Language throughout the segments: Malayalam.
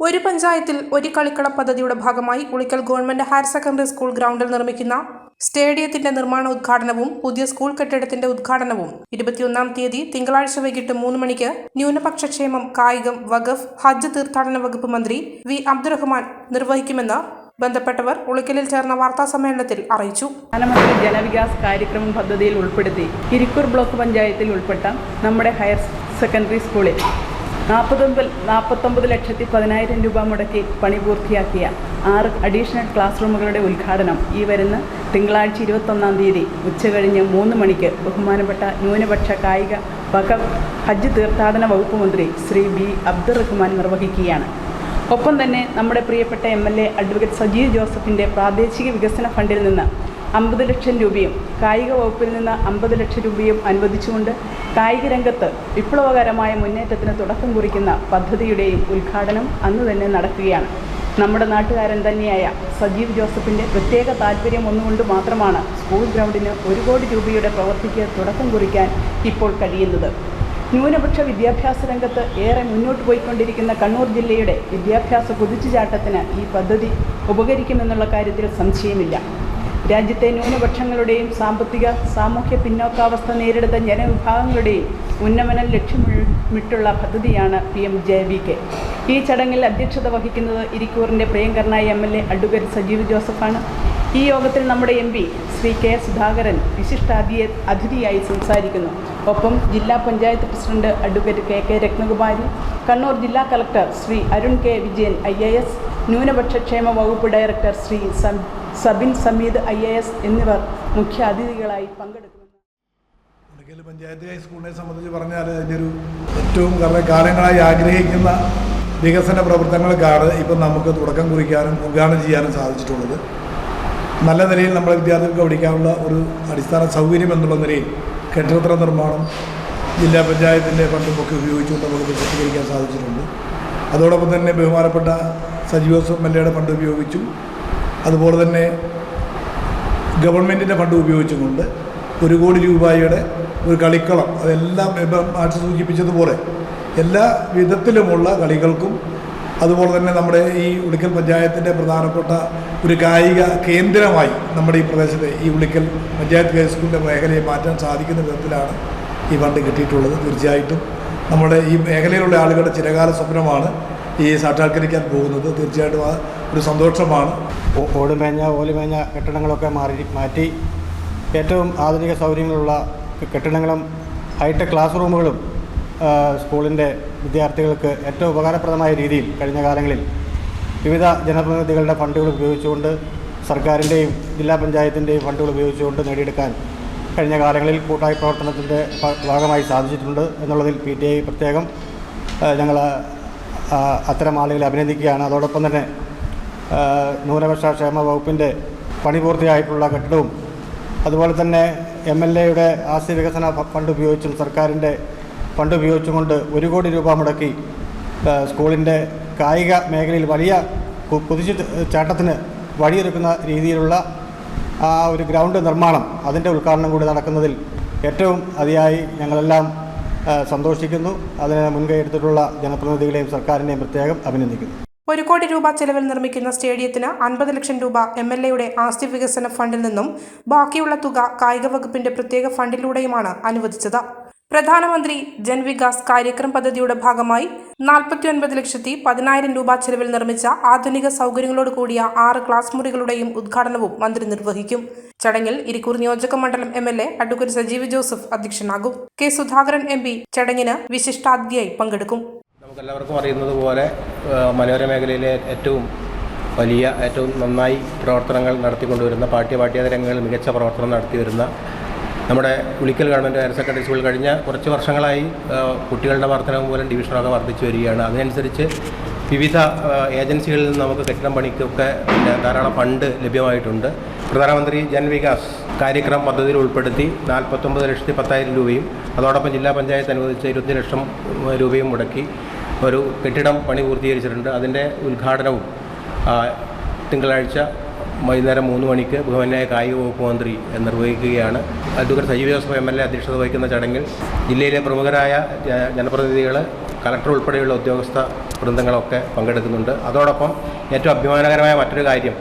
ഒരു പഞ്ചായത്തിൽ ഒരു കളിക്കള പദ്ധതിയുടെ ഭാഗമായി Ulikkal government higher secondary school ഗ്രൗണ്ടിൽ നിർമ്മിക്കുന്ന സ്റ്റേഡിയത്തിന്റെ നിർമ്മാണ ഉദ്ഘാടനവും പുതിയ സ്കൂൾ കെട്ടിടത്തിന്റെ ഉദ്ഘാടനവും ഇരുപത്തിയൊന്നാം തീയതി തിങ്കളാഴ്ച വൈകിട്ട് മൂന്ന് മണിക്ക് ന്യൂനപക്ഷക്ഷേമം കായികം വഖഫ് ഹജ്ജ് തീർത്ഥാടന വകുപ്പ് മന്ത്രി വി. അബ്ദുറഹ്മാൻ നിർവഹിക്കുമെന്ന് ബന്ധപ്പെട്ടവർ ഉളിക്കലിൽ ചേർന്ന വാർത്താ സമ്മേളനത്തിൽ അറിയിച്ചു. പ്രധാനമന്ത്രി ജനവികാസ് കാര്യക്രമം പദ്ധതിയിൽ ഉൾപ്പെടുത്തി ഇരിക്കൂർ ബ്ലോക്ക് പഞ്ചായത്തിൽ ഉൾപ്പെട്ട നമ്മുടെ ഹയർ സെക്കൻഡറി സ്കൂളിൽ നാൽപ്പത്തൊമ്പത് നാൽപ്പത്തൊമ്പത് ലക്ഷത്തി പതിനായിരം രൂപ മുടക്കി പണി പൂർത്തിയാക്കിയ ആറ് അഡീഷണൽ ക്ലാസ് റൂമുകളുടെ ഉദ്ഘാടനം ഈ വരുന്ന തിങ്കളാഴ്ച ഇരുപത്തൊന്നാം തീയതി ഉച്ചകഴിഞ്ഞ് മൂന്ന് മണിക്ക് ബഹുമാനപ്പെട്ട ന്യൂനപക്ഷ കായിക വക ഹജ്ജ് തീർത്ഥാടന വകുപ്പ് മന്ത്രി ശ്രീ ബി അബ്ദുറഹ്മാൻ നിർവഹിക്കുകയാണ്. ഒപ്പം തന്നെ നമ്മുടെ പ്രിയപ്പെട്ട M L A advocate Sajeev ജോസഫിന്റെ പ്രാദേശിക വികസന ഫണ്ടിൽ നിന്ന് അമ്പത് ലക്ഷം രൂപയും കായിക വകുപ്പിൽ നിന്ന് അമ്പത് ലക്ഷം രൂപയും അനുവദിച്ചുകൊണ്ട് കായിക രംഗത്ത് വിപ്ലവകരമായ മുന്നേറ്റത്തിന് തുടക്കം കുറിക്കുന്ന പദ്ധതിയുടെയും ഉദ്ഘാടനം അന്ന് തന്നെ നടക്കുകയാണ്. നമ്മുടെ നാട്ടുകാരൻ തന്നെയായ സജീവ് ജോസഫിന്റെ പ്രത്യേക താല്പര്യം ഒന്നുകൊണ്ട് മാത്രമാണ് സ്കൂൾ ഗ്രൗണ്ടിന് ഒരു കോടി രൂപയുടെ പ്രവൃത്തിക്ക് തുടക്കം കുറിക്കാൻ ഇപ്പോൾ കഴിയുന്നത്. ന്യൂനപക്ഷ വിദ്യാഭ്യാസ രംഗത്ത് ഏറെ മുന്നോട്ട് പോയിക്കൊണ്ടിരിക്കുന്ന കണ്ണൂർ ജില്ലയുടെ വിദ്യാഭ്യാസ കുതിച്ചുചാട്ടത്തിന് ഈ പദ്ധതി ഉപകരിക്കുമെന്നുള്ള കാര്യത്തിൽ സംശയമില്ല. രാജ്യത്തെ ന്യൂനപക്ഷങ്ങളുടെയും സാമ്പത്തിക സാമൂഹ്യ പിന്നോക്കാവസ്ഥ നേരിടുന്ന ജനവിഭാഗങ്ങളുടെയും ഉന്നമനം ലക്ഷ്യമിട്ടുള്ള പദ്ധതിയാണ് P M J V K. ഈ ചടങ്ങിൽ അധ്യക്ഷത വഹിക്കുന്നത് ഇരിക്കൂറിന്റെ പ്രിയങ്കരനായ M L A advocate Sajeev ജോസഫാണ്. ഈ യോഗത്തിൽ നമ്മുടെ M P Shri K Sudhakaran വിശിഷ്ടാതിഥി അതിഥിയായി സംസാരിക്കുന്നു. ഒപ്പം ജില്ലാ panchayat president advocate K K Rathnakumari Kannur ജില്ലാ collector Shri Arun K Vijayan I ന്യൂനപക്ഷ ക്ഷേമ വകുപ്പ് director Shri Sabin Sameed I A S എന്നിവർ മുഖ്യാതിഥികളായി പങ്കെടുക്കുന്നു. പഞ്ചായത്ത് ഹൈസ്കൂളിനെ സംബന്ധിച്ച് പറഞ്ഞാൽ അതിന്റെ ഒരു ഏറ്റവും കാലങ്ങളായി ആഗ്രഹിക്കുന്ന വികസന പ്രവർത്തനങ്ങൾക്കാണ് ഇപ്പം നമുക്ക് തുടക്കം കുറിക്കാനും ഉദ്ഘാടനം ചെയ്യാനും സാധിച്ചിട്ടുള്ളത്. നല്ല നിലയിൽ നമ്മുടെ വിദ്യാർത്ഥികൾക്ക് പഠിക്കാനുള്ള ഒരു അടിസ്ഥാന സൗകര്യം എന്നുള്ള നിലയിൽ കെട്ടിട നിർമ്മാണം ജില്ലാ പഞ്ചായത്തിന്റെ ഫണ്ടുമൊക്കെ ഉപയോഗിച്ചുകൊണ്ട് നമുക്ക് പൂർത്തീകരിക്കാൻ സാധിച്ചിട്ടുണ്ട്. അതോടൊപ്പം തന്നെ ബഹുമാനപ്പെട്ട സജീവ എം എൽ എയുടെ ഫണ്ട് ഉപയോഗിച്ചും അതുപോലെ തന്നെ ഗവൺമെന്റിന്റെ ഫണ്ട് ഉപയോഗിച്ചുകൊണ്ട് ഒരു കോടി രൂപയുടെ ഒരു കളിക്കളം അതെല്ലാം ഇപ്പം ആഴ്ച സൂചിപ്പിച്ചതുപോലെ എല്ലാ വിധത്തിലുമുള്ള കളികൾക്കും അതുപോലെ തന്നെ നമ്മുടെ ഈ ഉളിക്കൽ പഞ്ചായത്തിന്റെ പ്രധാനപ്പെട്ട ഒരു കായിക കേന്ദ്രമായി നമ്മുടെ ഈ പ്രദേശത്തെ ഈ ഉളിക്കൽ പഞ്ചായത്ത് ഹൈസ്കൂളിന്റെ മേഖലയെ മാറ്റാൻ സാധിക്കുന്ന വിധത്തിലാണ് ഈ ഫണ്ട് കിട്ടിയിട്ടുള്ളത്. തീർച്ചയായിട്ടും നമ്മുടെ ഈ മേഖലയിലുള്ള ആളുകളുടെ ചിരകാല സ്വപ്നമാണ് ഈ സാക്ഷാത്കരിക്കാൻ പോകുന്നത് തീർച്ചയായിട്ടും ആ ഒരു സന്തോഷമാണ്. ഓ- ഓടുമേഞ്ഞ ഓലുമേഞ്ഞ കെട്ടിടങ്ങളൊക്കെ മാറി മാറ്റി ഏറ്റവും ആധുനിക സൗകര്യങ്ങളുള്ള കെട്ടിടങ്ങളും ഹൈടെക് ക്ലാസ് റൂമുകളും സ്കൂളിന്റെ വിദ്യാർത്ഥികൾക്ക് ഏറ്റവും ഉപകാരപ്രദമായ രീതിയിൽ കഴിഞ്ഞ കാലങ്ങളിൽ വിവിധ ജനപ്രതിനിധികളുടെ ഫണ്ടുകൾ ഉപയോഗിച്ചുകൊണ്ട് സർക്കാരിന്റെയും ജില്ലാ പഞ്ചായത്തിന്റെയും ഫണ്ടുകൾ ഉപയോഗിച്ചുകൊണ്ട് നേടിയെടുക്കാൻ കഴിഞ്ഞ കാലങ്ങളിൽ കൂട്ടായ പ്രവർത്തനത്തിന്റെ ഭാഗമായി സാധിച്ചിട്ടുണ്ട് എന്നുള്ളതിൽ പി ടി ഐ പ്രത്യേകം ഞങ്ങൾ അത്തരം ആളുകളെ അഭിനന്ദിക്കുകയാണ്. അതോടൊപ്പം തന്നെ ന്യൂനപക്ഷ ക്ഷേമ വകുപ്പിന്റെ പണി പൂർത്തിയായിട്ടുള്ള കെട്ടിടവും അതുപോലെ തന്നെ എം എൽ എയുടെ ആസ്തി വികസന ഫണ്ട് ഉപയോഗിച്ചും സർക്കാരിന്റെ ഫണ്ട് ഉപയോഗിച്ചും കൊണ്ട് ഒരു കോടി രൂപ മുടക്കി സ്കൂളിന്റെ കായിക മേഖലയിൽ വലിയ കുതിച്ചു ചാട്ടത്തിന് വഴിയൊരുക്കുന്ന രീതിയിലുള്ള ആ ഒരു ഗ്രൗണ്ട് നിർമ്മാണം അതിന്റെ ഉദ്ഘാടനം കൂടി നടക്കുന്നതിൽ ഏറ്റവും അതിയായി ഞങ്ങളെല്ലാം സന്തോഷിക്കുന്നു. അതിന് മുൻകൈ എടുത്തിട്ടുള്ള ജനപ്രതിനിധികളെയും സർക്കാരിനെയും പ്രത്യേകം അഭിനന്ദിക്കുന്നു. ഒരു കോടി രൂപ ചെലവിൽ നിർമ്മിക്കുന്ന സ്റ്റേഡിയത്തിന് അൻപത് ലക്ഷം രൂപ എം എൽ എയുടെ ആസ്തി വികസന ഫണ്ടിൽ നിന്നും ബാക്കിയുള്ള തുക കായിക വകുപ്പിന്റെ പ്രത്യേക ഫണ്ടിലൂടെയുമാണ് അനുവദിച്ചത്. പ്രധാനമന്ത്രി ജൻവികാസ് കാര്യക്രം പദ്ധതിയുടെ ഭാഗമായി നാൽപ്പത്തിയൊൻപത് ലക്ഷത്തി പതിനായിരം രൂപ ചെലവിൽ നിർമ്മിച്ച ആധുനിക സൗകര്യങ്ങളോട് കൂടിയ ആറ് ക്ലാസ് മുറികളുടെയും ഉദ്ഘാടനവും മന്ത്രി നിർവഹിക്കും. ചടങ്ങിൽ ഇരിക്കൂർ നിയോജക മണ്ഡലം M L A advocate Sajeev Joseph അധ്യക്ഷനാകും. K Sudhakaran M P ചടങ്ങിന് വിശിഷ്ടാതിഥിയായി പങ്കെടുക്കും. നമുക്കെല്ലാവർക്കും അറിയുന്നത് പോലെ മലയോര മേഖലയിലെ ഏറ്റവും വലിയ ഏറ്റവും നന്നായി പ്രവർത്തനങ്ങൾ നടത്തിക്കൊണ്ടുവരുന്ന പാഠ്യ പാഠ്യേതര രംഗങ്ങളിൽ മികച്ച പ്രവർത്തനം നടത്തി വരുന്ന നമ്മുടെ Ulikkal government higher secondary school കഴിഞ്ഞ കുറച്ച് വർഷങ്ങളായി കുട്ടികളുടെ വർധനവ് മൂലം ഡിവിഷനൊക്കെ വർദ്ധിച്ചു വരികയാണ്. അതിനനുസരിച്ച് വിവിധ ഏജൻസികളിൽ നിന്ന് നമുക്ക് കെട്ടിടം പണിക്കൊക്കെ പിന്നെ ധാരാളം ഫണ്ട് ലഭ്യമായിട്ടുണ്ട്. പ്രധാനമന്ത്രി ജൻവികാസ് കാര്യക്രം പദ്ധതിയിൽ ഉൾപ്പെടുത്തി നാൽപ്പത്തൊമ്പത് ലക്ഷത്തി പത്തായിരം രൂപയും അതോടൊപ്പം ജില്ലാ പഞ്ചായത്ത് അനുവദിച്ച ഇരുപത്തി ലക്ഷം രൂപയും മുടക്കി ഒരു കെട്ടിടം പണി പൂർത്തീകരിച്ചിട്ടുണ്ട്. അതിന്റെ ഉദ്ഘാടനവും തിങ്കളാഴ്ച വൈകുന്നേരം മൂന്ന് മണിക്ക് ബഹുമാന്യായ കായിക വകുപ്പ് മന്ത്രി നിർവഹിക്കുകയാണ്. Advocate Sajeev Joseph M L A അധ്യക്ഷത വഹിക്കുന്ന ചടങ്ങിൽ ജില്ലയിലെ പ്രമുഖരായ ജനപ്രതിനിധികൾ കളക്ടർ ഉൾപ്പെടെയുള്ള ഉദ്യോഗസ്ഥ വൃന്ദങ്ങളൊക്കെ പങ്കെടുക്കുന്നുണ്ട്. അതോടൊപ്പം ഏറ്റവും അഭിമാനകരമായ മറ്റൊരു കാര്യം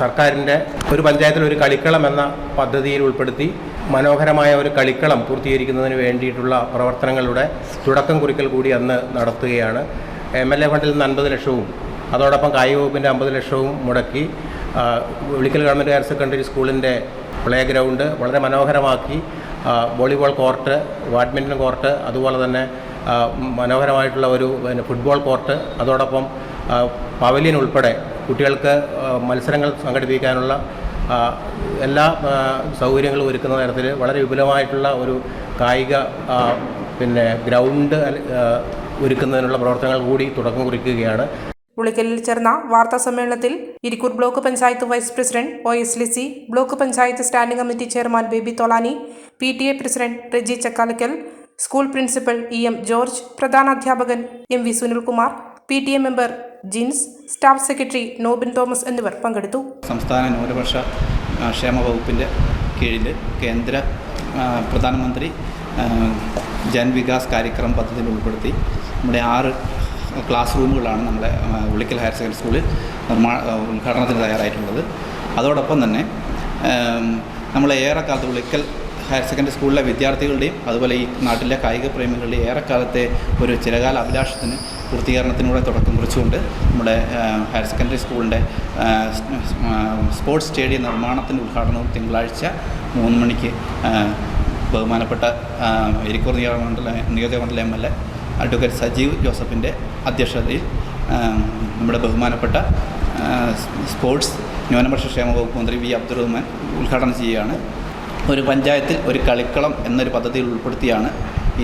സർക്കാരിന്റെ ഒരു പഞ്ചായത്തിൽ ഒരു കളിക്കളം എന്ന പദ്ധതിയിൽ ഉൾപ്പെടുത്തി മനോഹരമായ ഒരു കളിക്കളം പൂർത്തീകരിക്കുന്നതിന് വേണ്ടിയിട്ടുള്ള പ്രവർത്തനങ്ങളുടെ തുടക്കം കുറിക്കൽ കൂടി അന്ന് നടത്തുകയാണ്. എം എൽ എ ഫണ്ടിൽ നിന്ന് അൻപത് ലക്ഷവും അതോടൊപ്പം കായിക വകുപ്പിന്റെ അമ്പത് ലക്ഷവും മുടക്കി ആ, ഉളിക്കൽ ഗവൺമെന്റ് ഹയർ സെക്കൻഡറി സ്കൂളിന്റെ പ്ലേ ഗ്രൗണ്ട് വളരെ മനോഹരമാക്കി. വോളിബോൾ കോർട്ട് ബാഡ്മിന്റൺ കോർട്ട് അതുപോലെ തന്നെ മനോഹരമായിട്ടുള്ള ഒരു പിന്നെ ഫുട്ബോൾ കോർട്ട് അതോടൊപ്പം പവലിയൻ ഉൾപ്പെടെ കുട്ടികൾക്ക് മത്സരങ്ങൾ സംഘടിപ്പിക്കാനുള്ള എല്ലാ സൗകര്യങ്ങളും ഒരുക്കുന്ന തരത്തിൽ വളരെ വിപുലമായിട്ടുള്ള ഒരു കായിക പിന്നെ ഗ്രൗണ്ട് ഒരുക്കുന്നതിനുള്ള പ്രവർത്തനങ്ങൾ കൂടി തുടക്കം കുറിക്കുകയാണ്. ഉളിക്കലിൽ ചേർന്ന വാർത്താ സമ്മേളനത്തിൽ Irikkur block panchayat vice president O S Lissy block panchayat standing committee chairman Baby Tholani P T A president Reji Chakkalakkal school principal E M George പ്രധാനാധ്യാപകൻ M V Sunilkumar P T A member Jins staff secretary Nobin Thomas എന്നിവർ പങ്കെടുത്തു. സംസ്ഥാന ന്യൂനപക്ഷ ക്ഷേമ വകുപ്പിന്റെ കീഴിൽ കേന്ദ്ര പ്രധാനമന്ത്രി ജൻവികാസ് ജൻ വികാസ് കാര്യക്രം പദ്ധതിയിൽ ഉൾപ്പെടുത്തി നമ്മുടെ ആറ് ക്ലാസ് റൂമുകളാണ് നമ്മുടെ വിളിക്കൽ ഹയർ സെക്കൻഡറി സ്കൂളിൽ നിർമ്മാണ ഉദ്ഘാടനത്തിന് തയ്യാറായിട്ടുള്ളത്. അതോടൊപ്പം തന്നെ നമ്മൾ നമ്മളെ ഏറെക്കാലത്ത് വിളിക്കൽ ഹയർ സെക്കൻഡറി സ്കൂളിലെ വിദ്യാർത്ഥികളുടെയും അതുപോലെ ഈ നാട്ടിലെ കായിക പ്രേമികളുടെയും ഏറെക്കാലത്തെ ഒരു ചിലകാല അഭിലാഷത്തിന് പൂർത്തീകരണത്തിനൂടെ തുടക്കം കുറിച്ചുകൊണ്ട് നമ്മുടെ ഹയർ സെക്കൻഡറി സ്കൂളിന്റെ സ്പോർട്സ് സ്റ്റേഡിയം നിർമ്മാണത്തിന്റെ ഉദ്ഘാടനവും തിങ്കളാഴ്ച മൂന്ന് മണിക്ക് ബഹുമാനപ്പെട്ട നിയോജക എരിക്കൂർ നിയോജകമണ്ഡല നിയോജകമണ്ഡലം M L A advocate Sajeev ജോസഫിന്റെ അധ്യക്ഷതയിൽ നമ്മുടെ ബഹുമാനപ്പെട്ട സ്പോർട്സ് ന്യൂനപക്ഷ ക്ഷേമ വകുപ്പ് മന്ത്രി വി അബ്ദുൾ റഹ്മാൻ ഉദ്ഘാടനം ചെയ്യുകയാണ്. ഒരു പഞ്ചായത്തിൽ ഒരു കളിക്കളം എന്നൊരു പദ്ധതിയിൽ ഉൾപ്പെടുത്തിയാണ്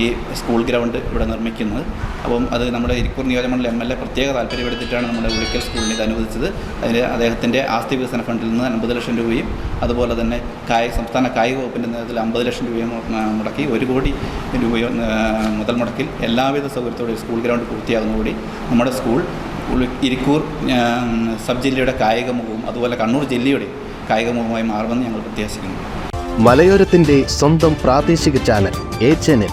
ഈ സ്കൂൾ ഗ്രൗണ്ട് ഇവിടെ നിർമ്മിക്കുന്നത്. അപ്പം അത് നമ്മുടെ ഇരിക്കൂർ നിയോജകമണ്ഡലം എം എൽ എ പ്രത്യേക താല്പര്യമെടുത്തിട്ടാണ് നമ്മുടെ ഉളിക്കൽ സ്കൂളിന് ഇത് അനുവദിച്ചത്. അതിന് അദ്ദേഹത്തിന്റെ ആസ്തി വികസന ഫണ്ടിൽ നിന്ന് അൻപത് ലക്ഷം രൂപയും അതുപോലെ തന്നെ കായിക സംസ്ഥാന കായിക വകുപ്പിന്റെ നേതൃത്വത്തിൽ അമ്പത് ലക്ഷം രൂപയും മുടക്കി ഒരു കോടി രൂപയോ മുതൽ മുടക്കിൽ എല്ലാവിധ സൗകര്യത്തോടെ സ്കൂൾ ഗ്രൗണ്ട് പൂർത്തിയാകുന്നതോടെ നമ്മുടെ സ്കൂൾ ഇരിക്കൂർ സബ് ജില്ലയുടെ കായിക മുഖവും അതുപോലെ കണ്ണൂർ ജില്ലയുടെ കായിക മുഖമായി മാറുമെന്ന് ഞങ്ങൾ പ്രത്യാശിക്കുന്നു. മലയോരത്തിന്റെ സ്വന്തം പ്രാദേശിക ചാനൽ എ ചാനൽ.